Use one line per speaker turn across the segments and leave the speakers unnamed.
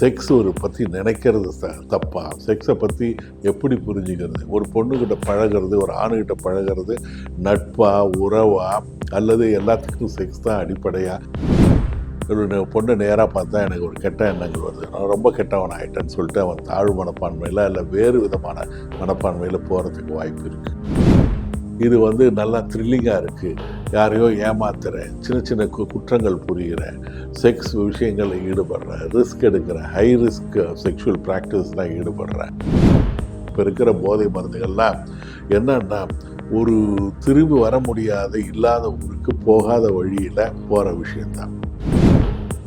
Sex ஒரு பற்றி நினைக்கிறது த- தப்பா? செக்ஸை பற்றி எப்படி புரிஞ்சுக்கிறது? ஒரு பொண்ணுக்கிட்ட பழகிறது ஒரு ஆணுக்கிட்ட பழகிறது நட்பா உறவா அல்லது எல்லாத்துக்கும் செக்ஸ் தான் அடிப்படையாக ஒரு பொண்ணை நேராக பார்த்தா எனக்கு ஒரு கெட்ட எண்ணங்கள் வருது. நான் ரொம்ப கெட்டவன் ஆகிட்டேன்னு சொல்லிட்டு அவன் தாழ்வு மனப்பான்மையில் இல்லை வேறு விதமான மனப்பான்மையில் போகிறதுக்கு வாய்ப்பு இருக்குது இது வந்து நல்லா த்ரில்லிங்காக இருக்குது யாரையோ ஏமாத்துறேன் சின்ன சின்ன கு- குற்றங்கள் புரிகிறேன் செக்ஸ் விஷயங்களில் ஈடுபடுறேன் ரிஸ்க் எடுக்கிறேன் ஹை ரிஸ்க் செக்ஷுவல் ப்ராக்டிஸ்லாம் ஈடுபடுறேன் இப்போ இருக்கிற போதை மருந்துகள்லாம் என்னன்னா ஒரு திரும்பி வர முடியாத இல்லாத ஊருக்கு போகாத வழியில் போகிற விஷயந்தான்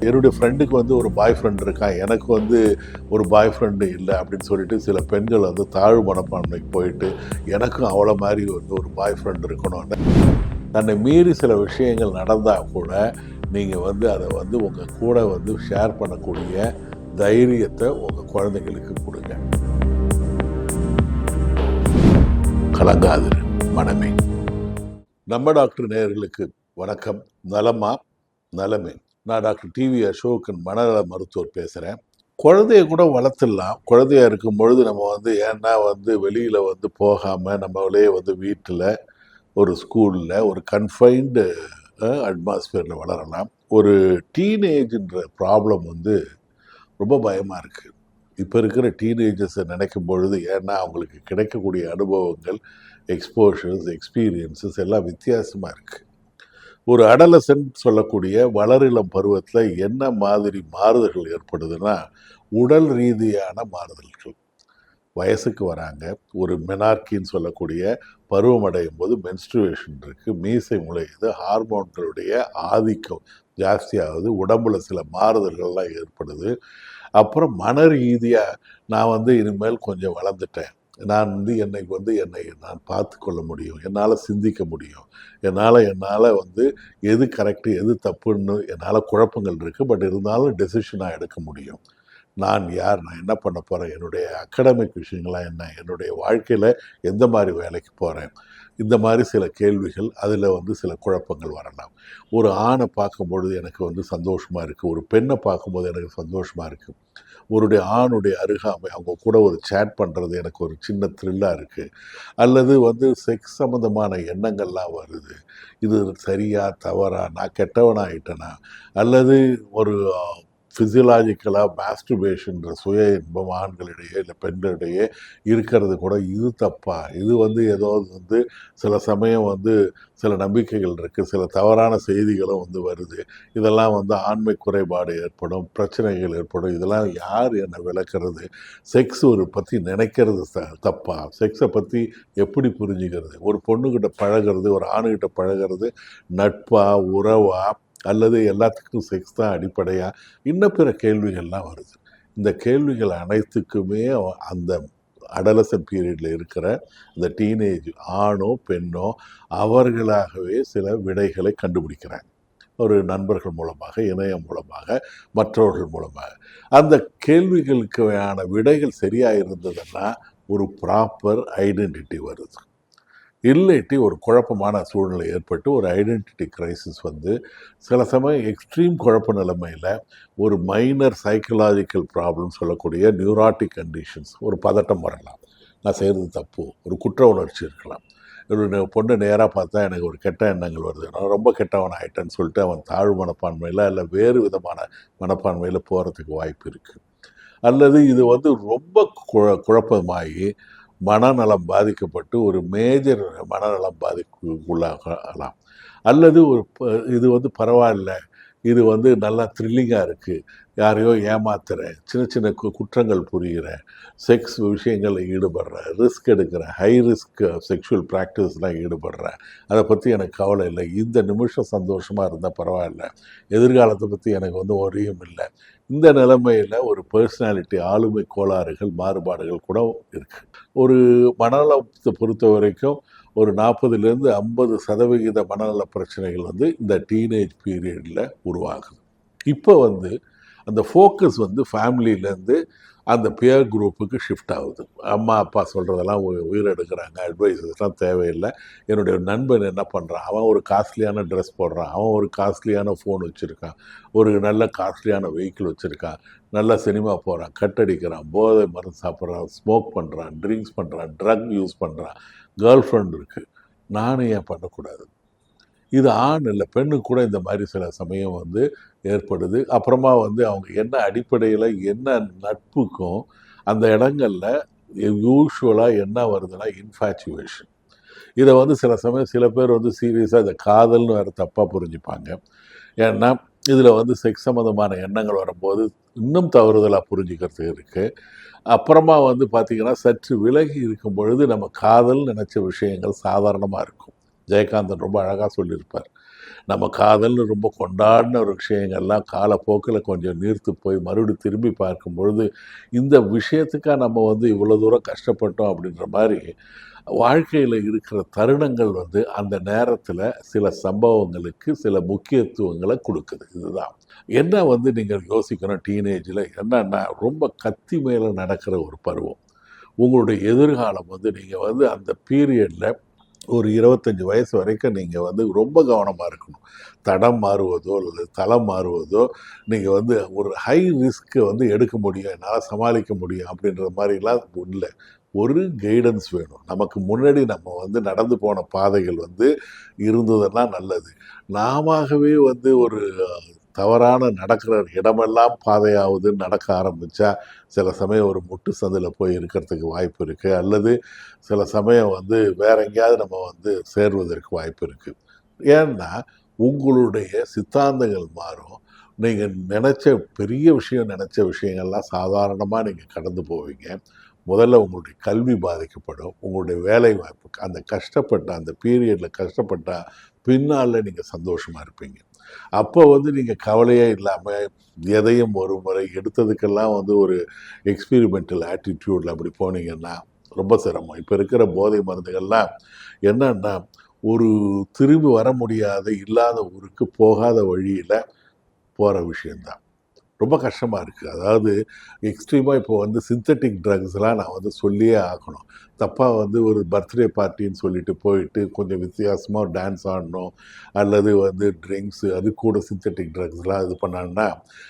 என்னுடைய ஃப்ரெண்டுக்கு வந்து ஒரு பாய் ஃப்ரெண்ட் இருக்கான் எனக்கு வந்து ஒரு பாய் ஃப்ரெண்டு இல்லை அப்படின்னு சொல்லிட்டு சில பெண்கள் வந்து தாழ்வு மனப்பான்மைக்கு போயிட்டு எனக்கும் அவ்வளோ மாதிரி வந்து ஒரு பாய் ஃப்ரெண்ட் இருக்கணும்னு தன்னை மீறி சில விஷயங்கள் நடந்தால் கூட நீங்கள் வந்து அதை வந்து உங்கள் கூட வந்து ஷேர் பண்ணக்கூடிய தைரியத்தை உங்கள் குழந்தைங்களுக்கு கொடுங்க. கலங்காதிரு மனமே. நம்ம டாக்டர் நேயர்களுக்கு வணக்கம். நலமா? நலமே. நான் டாக்டர் டிவி அசோகன் மனநல மருத்துவர் பேசுகிறேன் குழந்தைய கூட வளர்த்துடலாம். குழந்தையா இருக்கும் பொழுது நம்ம வந்து ஏன்னா வந்து வெளியில் வந்து போகாமல் நம்மளே வந்து வீட்டில் ஒரு ஸ்கூலில் ஒரு கன்ஃபைன்டு அட்மாஸ்பியரில் வளரலாம். ஒரு டீனேஜ்ன்ற ப்ராப்ளம் வந்து ரொம்ப பயமாக இருக்குது இப்போ இருக்கிற டீனேஜர்ஸை நினைக்கும் பொழுது ஏன்னா அவங்களுக்கு கிடைக்கக்கூடிய அனுபவங்கள் எக்ஸ்போஷர்ஸ் எக்ஸ்பீரியன்ஸஸ் எல்லாம் வித்தியாசமாக இருக்குது ஒரு அடலசன்ட் சொல்லக்கூடிய வளரிளம் பருவத்தில் என்ன மாதிரி மாறுதல்கள் ஏற்படுதுன்னா உடல் ரீதியான மாறுதல்கள். வயசுக்கு வராங்க. ஒரு மெனார்கின்னு சொல்லக்கூடிய பருவம் அடையும் போது மென்ஸ்ட்ருவேஷன் இருக்குது மீசை முளையுது. ஹார்மோன்களுடைய ஆதிக்கம் ஜாஸ்தியாகுது. உடம்புல சில மாறுதல்கள்லாம் ஏற்படுது. அப்புறம் மன ரீதியாக நான் வந்து இனிமேல் கொஞ்சம் வளர்ந்துட்டேன். நான் வந்து என்னை வந்து என்னை நான் பார்த்து கொள்ள முடியும். என்னால் சிந்திக்க முடியும். என்னால் என்னால் வந்து எது கரெக்டு எது தப்புன்னு என்னால் குழப்பங்கள் இருக்குது பட் இருந்தாலும் டெசிஷனாக எடுக்க முடியும். நான் யார் நான் என்ன பண்ண போகிறேன் என்னுடைய அகடமிக் விஷயங்களாக என்ன? என்னுடைய வாழ்க்கையில் எந்த மாதிரி வேலைக்கு போகிறேன் இந்த மாதிரி சில கேள்விகள் அதில் வந்து சில குழப்பங்கள் வரலாம். ஒரு ஆணை பார்க்கும்பொழுது எனக்கு வந்து சந்தோஷமாக இருக்குது ஒரு பெண்ணை பார்க்கும்போது எனக்கு சந்தோஷமாக இருக்குது ஒருடைய ஆணுடைய அருகாமை அவங்க கூட ஒரு சேட் பண்ணுறது எனக்கு ஒரு சின்ன த்ரில்லாக இருக்குது அல்லது வந்து செக்ஸ் சம்மந்தமான எண்ணங்கள்லாம் வருது. இது சரியா தவறா நான் கெட்டவனாகிட்டேனா அல்லது ஒரு ஃபிசியலாஜிக்கலாக மாஸ்டுபேஷன்ற சுய இன்பம் ஆண்களிடையே இல்லை பெண்களிடையே இருக்கிறது கூட இது தப்பா? இது வந்து ஏதோ வந்து சில சமயம் வந்து சில நம்பிக்கைகள் இருக்குது சில தவறான செய்திகளும் வந்து வருது. இதெல்லாம் வந்து ஆண்மை குறைபாடு ஏற்படும் பிரச்சனைகள் ஏற்படும். இதெல்லாம் யார் என்னை விளக்குறது? செக்ஸ் ஒரு பற்றி நினைக்கிறது த தப்பா? செக்ஸை பற்றி எப்படி புரிஞ்சுக்கிறது? ஒரு பொண்ணுக்கிட்ட பழகிறது ஒரு ஆணுக்கிட்ட பழகிறது நட்பா உறவா அல்லது எல்லாத்துக்கும் செக்ஸ் தான் அடிப்படையா? இன்னும் பிற கேள்விகள்லாம் வருது. இந்த கேள்விகள் அனைத்துக்குமே அந்த அடலசன் பீரியடில் இருக்கிற இந்த டீனேஜ் ஆணோ பெண்ணோ அவர்களாகவே சில விடைகளை கண்டுபிடிக்கிறாங்க. ஒரு நண்பர்கள் மூலமாக இணையம் மூலமாக மற்றவர்கள் மூலமாக. அந்த கேள்விகளுக்கான விடைகள் சரியாக இருந்ததுன்னா ஒரு ப்ராப்பர் ஐடென்டிட்டி வருது. இல்லாட்டி ஒரு குழப்பமான சூழ்நிலை ஏற்பட்டு ஒரு ஐடென்டிட்டி கிரைசிஸ் வந்து சில சமயம் எக்ஸ்ட்ரீம் குழப்ப நிலைமையில் ஒரு மைனர் சைக்கலாஜிக்கல் ப்ராப்ளம் சொல்லக்கூடிய நியூராட்டிக் கண்டிஷன்ஸ் ஒரு பதட்டம் வரலாம். நான் செய்கிறது தப்பு ஒரு குற்ற உணர்ச்சி இருக்கலாம். ஒரு பொண்ணு பொண்ணை நேராக பார்த்தா எனக்கு ஒரு கெட்ட எண்ணங்கள் வருது. நான் ரொம்ப கெட்டவன் ஆகிட்டேன்னு சொல்லிட்டு அவன் தாழ்வு மனப்பான்மையில் இல்லை வேறு விதமான மனப்பான்மையில் போகிறதுக்கு வாய்ப்பு இருக்குது அல்லது இது வந்து ரொம்ப குழ குழப்பமாகி மனநலம் பாதிக்கப்பட்டு ஒரு மேஜர் மனநலம் பாதிக்குள்ளாகலாம் அல்லது ஒரு இது வந்து பரவாயில்ல. இது வந்து நல்லா த்ரில்லிங்காக இருக்குது யாரையோ ஏமாத்துகிற சின்ன சின்ன கு- குற்றங்கள் புரிகிற செக்ஸ் விஷயங்களில் ஈடுபடுற ரிஸ்க் எடுக்கிற ஹை ரிஸ்க் செக்ஷுவல் ப்ராக்டிஸ்லாம் ஈடுபடுறேன் அதை பற்றி எனக்கு கவலை இல்லை. இந்த நிமிஷம் சந்தோஷமாக இருந்தால் பரவாயில்ல. எதிர்காலத்தை பற்றி எனக்கு வந்து ஒரியும் இல்லை. இந்த நிலைமையில் ஒரு பர்சனாலிட்டி ஆளுமை கோளாறுகள் மாறுபாடுகள் கூட இருக்குது ஒரு மனநலத்தை பொறுத்த வரைக்கும் ஒரு நாற்பதுலேருந்து ஐம்பது சதவிகித மனநல பிரச்சனைகள் வந்து இந்த டீனேஜ் பீரியடில் உருவாகுது. இப்போ வந்து அந்த ஃபோக்கஸ் வந்து ஃபேமிலியிலேருந்து அந்த பியர் குரூப்புக்கு ஷிஃப்ட் ஆகுது. அம்மா அப்பா சொல்கிறதெல்லாம் உயிர் எடுக்கிறாங்க அட்வைஸஸ்லாம் தேவையில்லை. என்னுடைய நண்பன் என்ன பண்ணுறான் அவன் ஒரு காஸ்ட்லியான ட்ரெஸ் போடுறான். அவன் ஒரு காஸ்ட்லியான ஃபோன் வச்சுருக்கான். ஒரு நல்ல காஸ்ட்லியான வெஹிக்கிள் வச்சுருக்கான். நல்ல சினிமா போகிறான் கட்டடிக்கிறான் போதை மருந்து சாப்பிட்றான் ஸ்மோக் பண்ணுறான் ட்ரிங்க்ஸ் பண்ணுறான் ட்ரக் யூஸ் பண்ணுறான் கேர்ள் ஃப்ரெண்ட் இருக்குது நானும் ஏன் பண்ணக்கூடாது? இது ஆண் இல்லை பெண்ணுக்கு கூட இந்த மாதிரி சில சமயம் வந்து ஏற்படுது. அப்புறமா வந்து அவங்க என்ன அடிப்படையில் என்ன நட்புக்கும் அந்த இடங்களில் யூஸ்வலாக என்ன வருதுன்னா இன்ஃபேச்சுவேஷன் இதை வந்து சில சமயம் சில பேர் வந்து சீரியஸாக இதை காதல்னு வேறு தப்பாக புரிஞ்சுப்பாங்க. ஏன்னா இதில் வந்து செக்ஸ் சம்மந்தமான எண்ணங்கள் வரும்போது இன்னும் தவறுதலாக புரிஞ்சுக்கிறது இருக்குது அப்புறமா வந்து பார்த்திங்கன்னா சற்று விலகி இருக்கும் பொழுது நம்ம காதல் நினச்ச விஷயங்கள் சாதாரணமாக இருக்கும். ஜெயகாந்தன் ரொம்ப அழகாக சொல்லியிருப்பார். நம்ம காதல்னு ரொம்ப கொண்டாடின ஒரு விஷயங்கள்லாம் காலப்போக்கில் கொஞ்சம் நீர்த்து போய் மறுபடியும் திரும்பி பார்க்கும் பொழுது இந்த விஷயத்துக்காக நம்ம வந்து இவ்வளோ தூரம் கஷ்டப்பட்டோம் அப்படின்ற மாதிரி வாழ்க்கையில் இருக்கிற தருணங்கள் வந்து அந்த நேரத்தில் சில சம்பவங்களுக்கு சில முக்கியத்துவங்களை கொடுக்குது. இதுதான். என்ன வந்து நீங்கள் யோசிக்கணும் டீனேஜில்? என்னன்னா ரொம்ப கத்தி மேலே நடக்கிற ஒரு பருவம். உங்களுடைய எதிர்காலம் வந்து நீங்கள் வந்து அந்த பீரியடில் ஒரு இருபத்தஞ்சி வயசு வரைக்கும் நீங்கள் வந்து ரொம்ப கவனமாக இருக்கணும். தடம் மாறுவதோ அல்லது தளம் மாறுவதோ நீங்கள் வந்து ஒரு ஹை ரிஸ்க்கை வந்து எடுக்க முடியும் என்னால் சமாளிக்க முடியும் அப்படின்ற மாதிரிலாம் இல்லை ஒரு கைடன்ஸ் வேணும். நமக்கு முன்னாடி நம்ம வந்து நடந்து போன பாதைகள் வந்து இருந்ததுன்னா நல்லது. நாமவே வந்து ஒரு தவறான நடக்கிற இடமெல்லாம் பாதையாவது நடக்க ஆரம்பித்தா சில சமயம் ஒரு முட்டு சந்தில் போய் இருக்கிறதுக்கு வாய்ப்பு இருக்குது அல்லது சில சமயம் வந்து வேற எங்கேயாவது நம்ம வந்து சேர்வதற்கு வாய்ப்பு இருக்குது ஏன்னா உங்களுடைய சித்தாந்தங்கள் மாறும். நீங்கள் நினச்ச பெரிய விஷயம் நினச்ச விஷயங்கள்லாம் சாதாரணமாக நீங்கள் கடந்து போவீங்க. முதல்ல உங்களுடைய கல்வி பாதிக்கப்படும். உங்களுடைய வேலை வாய்ப்பு அந்த கஷ்டப்பட்ட அந்த பீரியடில் கஷ்டப்பட்டால் பின்னால் நீங்கள் சந்தோஷமாக இருப்பீங்க. அப்போ வந்து நீங்கள் கவலையே இல்லாமல் எதையும் ஒரு முறை எடுத்ததுக்கெல்லாம் வந்து ஒரு எக்ஸ்பீரிமெண்டல் ஆட்டிடியூடில் அப்படி போனீங்கன்னா ரொம்ப சிரமம். இப்போ இருக்கிற போதை மருந்துகள்லாம் என்னன்னா ஒரு திரும்பி வர முடியாத இல்லாத ஊருக்கு போகாத வழியில் போகிற விஷயந்தான் ரொம்ப கஷ்டமாக இருக்குது அதாவது எக்ஸ்ட்ரீமாக இப்போ வந்து சிந்தட்டிக் ட்ரக்ஸ்லாம் நான் வந்து சொல்லியே ஆகணும். தப்பாக வந்து ஒரு பர்த்டே பார்ட்டின்னு சொல்லிட்டு போயிட்டு கொஞ்சம் வித்தியாசமாக டான்ஸ் ஆடணும். அல்லது வந்து ட்ரிங்க்ஸு அது கூட சிந்தட்டிக் ட்ரக்ஸ்லாம் இது பண்ணாங்கன்னா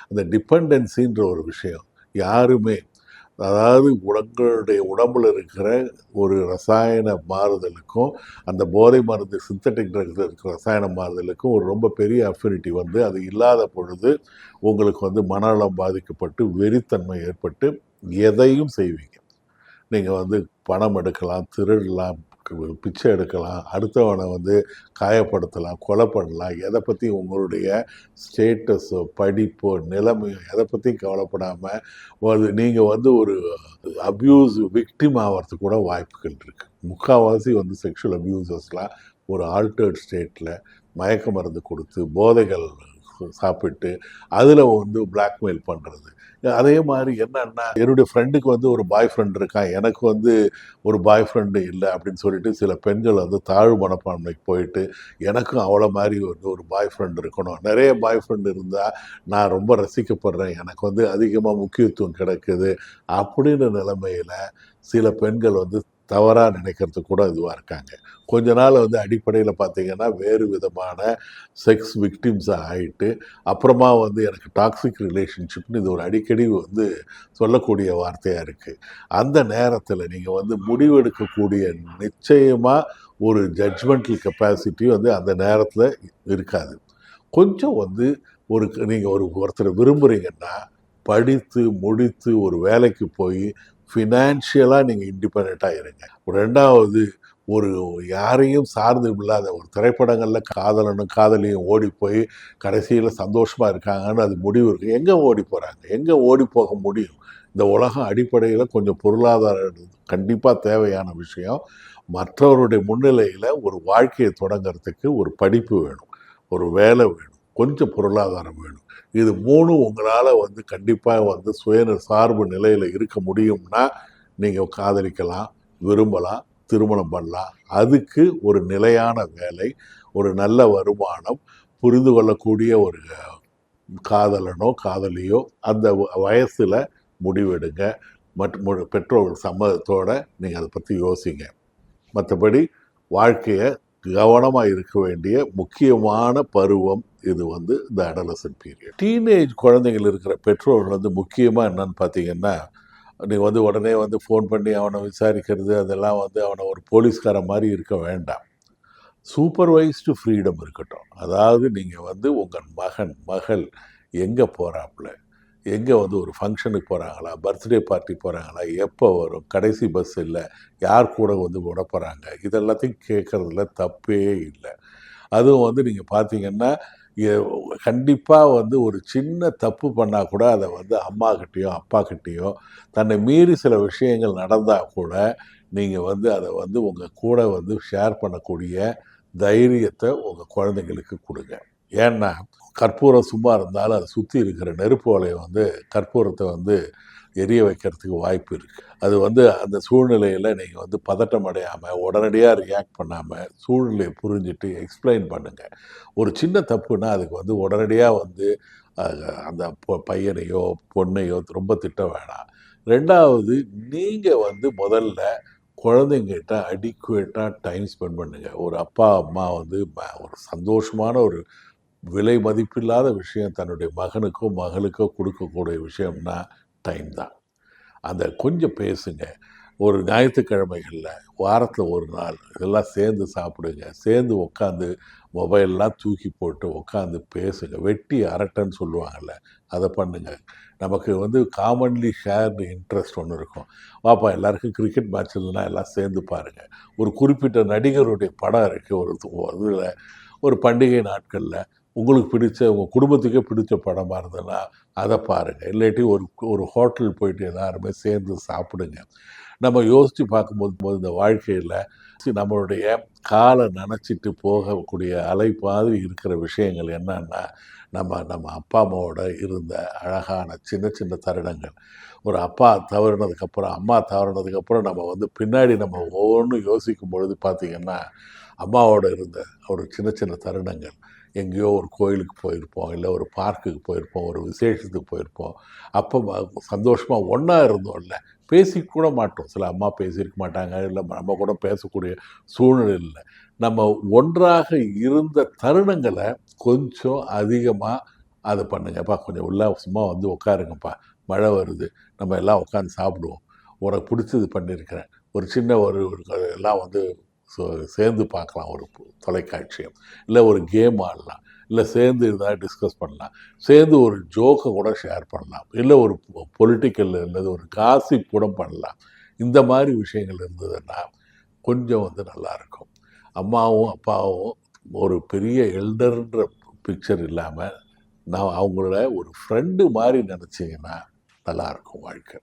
அந்த டிபெண்டன்சின்ற ஒரு விஷயம் யாருமே அதாவது உங்களுடைய உடம்பில் இருக்கிற ஒரு ரசாயன மாறுதலுக்கும் அந்த போதை மருந்து சிந்தட்டிக் ட்ரக்ஸில் இருக்கிற ரசாயன மாறுதலுக்கும் ஒரு ரொம்ப பெரிய அஃபினிட்டி வந்து அது இல்லாத பொழுது உங்களுக்கு வந்து மனநலம் பாதிக்கப்பட்டு வெறித்தன்மை ஏற்பட்டு எதையும் செய்வீங்க. நீங்கள் வந்து பணம் எடுக்கலாம் திருடலாம் பிச்சை எடுக்கலாம் அடுத்தவனை வந்து காயப்படுத்தலாம் கொலை பண்ணலாம் எதை பற்றி உங்களுடைய ஸ்டேட்டஸோ படிப்போ நிலைமையோ எதை பற்றியும் கவலைப்படாமல் நீங்கள் வந்து ஒரு அப்யூஸ் விக்டிம் ஆகிறதுக்கு கூட வாய்ப்புகள் இருக்குது முக்கால்வாசி வந்து செக்ஷுவல் அப்யூசஸ்லாம் ஒரு ஆல்டர்ட் ஸ்டேட்டில் மயக்க மருந்து கொடுத்து போதைகள் சாப்பிட்டு அதில் வந்து பிளாக்மெயில் பண்ணுறது அதே மாதிரி என்னன்னா என்னுடைய ஃப்ரெண்டுக்கு வந்து ஒரு பாய் ஃப்ரெண்ட் இருக்கான் எனக்கு வந்து ஒரு பாய் ஃப்ரெண்டு இல்லை அப்படின்னு சொல்லிட்டு சில பெண்கள் வந்து தாழ்வு மனப்பான்மைக்கு போயிட்டு எனக்கும் அவ்வளோ மாதிரி வந்து ஒரு பாய் ஃப்ரெண்ட் இருக்கணும். நிறைய பாய் ஃப்ரெண்ட் இருந்தால் நான் ரொம்ப ரசிக்கப்படுறேன். எனக்கு வந்து அதிகமாக முக்கியத்துவம் கிடைக்குது அப்படின்ற நிலைமையில் சில பெண்கள் வந்து தவறாக நினைக்கிறது கூட இதுவாக இருக்காங்க. கொஞ்ச நாள் வந்து அடிப்படையில் பார்த்தீங்கன்னா வேறு விதமான செக்ஸ் விக்டிம்ஸாக ஆகிட்டு அப்புறமா வந்து எனக்கு டாக்ஸிக் ரிலேஷன்ஷிப்னு இது ஒரு அடிக்கடி வந்து சொல்லக்கூடிய வார்த்தையாக இருக்குது அந்த நேரத்தில் நீங்கள் வந்து முடிவெடுக்கக்கூடிய நிச்சயமாக ஒரு ஜட்ஜ்மெண்டல் கெப்பாசிட்டி வந்து அந்த நேரத்தில் இருக்காது. கொஞ்சம் வந்து ஒரு நீங்கள் ஒரு ஒருத்தரை விரும்புகிறீங்கன்னா படித்து முடித்து ஒரு வேலைக்கு போய் ஃபினான்ஷியலாக நீங்கள் இண்டிபெண்ட்டாக இருங்க. ரெண்டாவது ஒரு யாரையும் சார்ந்து இல்லாத ஒரு திரைப்படங்களில் காதலனும் காதலியும் ஓடி போய் கடைசியில் சந்தோஷமாக இருக்காங்கன்னு அது முடிவு இருக்குது எங்கே ஓடி போகிறாங்க எங்கே ஓடி போக முடியும்? இந்த உலகம் அடிப்படையில் கொஞ்சம் பொருளாதாரம் கண்டிப்பாக தேவையான விஷயம். மற்றவருடைய முன்னிலையில் ஒரு வாழ்க்கையை தொடங்கிறதுக்கு ஒரு படிப்பு வேணும். ஒரு வேலை வேணும். கொஞ்சம் பொருளாதாரம் வேணும். இது மூணும் உங்களால் வந்து கண்டிப்பாக வந்து சுய சார்பு நிலையில் இருக்க முடியும்னா நீங்கள் காதலிக்கலாம் விரும்பலாம் திருமணம் பண்ணலாம். அதுக்கு ஒரு நிலையான வேலை ஒரு நல்ல வருமானம் புரிந்து கொள்ளக்கூடிய ஒரு காதலனோ காதலியோ அந்த வயசில் முடிவெடுங்க. மற்றும் பெற்றோர்கள் சம்மதத்தோட நீங்கள் அதை பற்றி யோசிங்க. மற்றபடி வாழ்க்கையை கவனமாக இருக்க வேண்டிய முக்கியமான பருவம் இது வந்து இந்த அடலசன் பீரியட் டீனேஜ் குழந்தைகள் இருக்கிற பெற்றோர்கள் வந்து முக்கியமாக என்னன்னு பார்த்தீங்கன்னா நீ வந்து உடனே வந்து ஃபோன் பண்ணி அவனை விசாரிக்கிறது அதெல்லாம் வந்து அவனை ஒரு போலீஸ்கார மாதிரி இருக்க வேண்டாம். சூப்பர்வைஸ்டு ஃப்ரீடம் இருக்கட்டும். அதாவது நீங்கள் வந்து உங்கள் மகன் மகள் எங்கே போகிறாப்புல எங்கே வந்து ஒரு ஃபங்க்ஷனுக்கு போகிறாங்களா பர்த்டே பார்ட்டி போகிறாங்களா எப்போ வரும்? கடைசி பஸ் இல்லை. யார் கூட வந்து விட போகிறாங்க இதெல்லாத்தையும் கேட்குறதுல தப்பே இல்லை. அதுவும் வந்து நீங்கள் பார்த்தீங்கன்னா கண்டிப்பாக வந்து ஒரு சின்ன தப்பு பண்ணால் கூட அதை வந்து அம்மாக்கிட்டேயோ அப்பாக்கிட்டேயோ தன்னை மீறி சில விஷயங்கள் நடந்தால் கூட நீங்கள் வந்து அதை வந்து உங்கள் கூட வந்து ஷேர் பண்ணக்கூடிய தைரியத்தை உங்கள் குழந்தைங்களுக்கு கொடுங்க. ஏன்னா கற்பூரம் சும்மா இருந்தாலும் அதை சுற்றி இருக்கிற நெருப்பு வலையை வந்து கற்பூரத்தை வந்து எரிய வைக்கிறதுக்கு வாய்ப்பு இருக்குது அது வந்து அந்த சூழ்நிலையில் நீங்கள் வந்து பதட்டம் அடையாமல் உடனடியாக ரியாக்ட் பண்ணாமல் சூழ்நிலையை புரிஞ்சுட்டு எக்ஸ்பிளைன் பண்ணுங்கள் ஒரு சின்ன தப்புனா அதுக்கு வந்து உடனடியாக வந்து அந்த பையனையோ பொண்ணையோ ரொம்ப திட்ட வேணாம். ரெண்டாவது நீங்கள் வந்து முதல்ல குழந்தைங்கிட்ட அடிக்குவேட்டாக டைம் ஸ்பெண்ட் பண்ணுங்கள் ஒரு அப்பா அம்மா வந்து ம- ஒரு சந்தோஷமான ஒரு விலை மதிப்பில்லாத விஷயம் தன்னுடைய மகனுக்கோ மகளுக்கோ கொடுக்கக்கூடிய விஷயம்னா டைம் தான். அந்த கொஞ்சம் பேசுங்க. ஒரு ஞாயிற்றுக்கிழமைகளில் வாரத்தில் ஒரு நாள் இதெல்லாம் சேர்ந்து சாப்பிடுங்க. சேர்ந்து உட்காந்து மொபைல்லாம் தூக்கி போட்டு உட்காந்து பேசுங்க. வெட்டி அரட்டைன்னு சொல்லுவாங்கள்ல அதை பண்ணுங்க. நமக்கு வந்து காமன்லி ஷேர்டு இன்ட்ரெஸ்ட் ஒன்று இருக்கும். வாப்பா எல்லாருக்கும் கிரிக்கெட் மேட்ச் இருந்ததுன்னா எல்லாம் சேர்ந்து பாருங்கள் ஒரு குறிப்பிட்ட நடிகருடைய படம் இருக்குது ஒரு இதில் ஒரு பண்டிகை நாட்களில் உங்களுக்கு பிடிச்ச உங்கள் குடும்பத்துக்கே பிடிச்ச படமாக இருந்ததுன்னா அதை பாருங்கள் இல்லாட்டி ஒரு ஒரு ஹோட்டல் போயிட்டு எல்லாருமே சேர்ந்து சாப்பிடுங்க. நம்ம யோசித்து பார்க்கும்போது போது இந்த வாழ்க்கையில் நம்மளுடைய காலை நினச்சிட்டு போகக்கூடிய அலை மாதிரி இருக்கிற விஷயங்கள் என்னன்னா நம்ம நம்ம அப்பா அம்மாவோட இருந்த அழகான சின்ன சின்ன தருணங்கள். ஒரு அப்பா தவறினதுக்கப்புறம் அம்மா தவறினதுக்கப்புறம் நம்ம வந்து பின்னாடி நம்ம ஒவ்வொன்றும் யோசிக்கும் பொழுது பார்த்திங்கன்னா அம்மாவோட இருந்த ஒரு சின்ன சின்ன தருணங்கள். எங்கேயோ ஒரு கோயிலுக்கு போயிருப்போம் இல்லை ஒரு பார்க்குக்கு போயிருப்போம் ஒரு விசேஷத்துக்கு போயிருப்போம். அப்போ சந்தோஷமாக ஒன்றா இருந்தோம்ல. பேசிக்கூட மாட்டோம். சில அம்மா பேசியிருக்க மாட்டாங்க இல்லை நம்ம கூட பேசக்கூடிய சூழ்நிலை இல்லை. நம்ம ஒன்றாக இருந்த தருணங்களை கொஞ்சம் அதிகமாக அதை பண்ணுங்கப்பா. கொஞ்சம் உல்லாசமாக வந்து உட்காருங்கப்பா. மழை வருது. நம்ம எல்லாம் உட்காந்து சாப்பிடுவோம். உனக்கு பிடிச்சது பண்ணியிருக்கிறேன். ஒரு சின்ன ஒரு ஒரு எல்லாம் வந்து சோ- சேர்ந்து பார்க்கலாம் ஒரு பு- தொலைக்காட்சியை. இல்லை ஒரு கேம் ஆடலாம். இல்லை சேர்ந்து ஏதாவது டிஸ்கஸ் பண்ணலாம். சேர்ந்து ஒரு ஜோக்கை கூட ஷேர் பண்ணலாம். இல்லை ஒரு பொலிட்டிக்கல் அல்லது ஒரு காசி கூட பண்ணலாம். இந்த மாதிரி விஷயங்கள் இருந்ததுன்னா கொஞ்சம் வந்து நல்லா இருக்கும். அம்மாவும் அப்பாவும் ஒரு பெரிய எல்டர்ன்ற பிக்சர் இல்லாமல் நான் அவங்கள ஒரு ஃப்ரெண்டு மாதிரி நினச்சிங்கன்னா நல்லாயிருக்கும் வாழ்க்கை.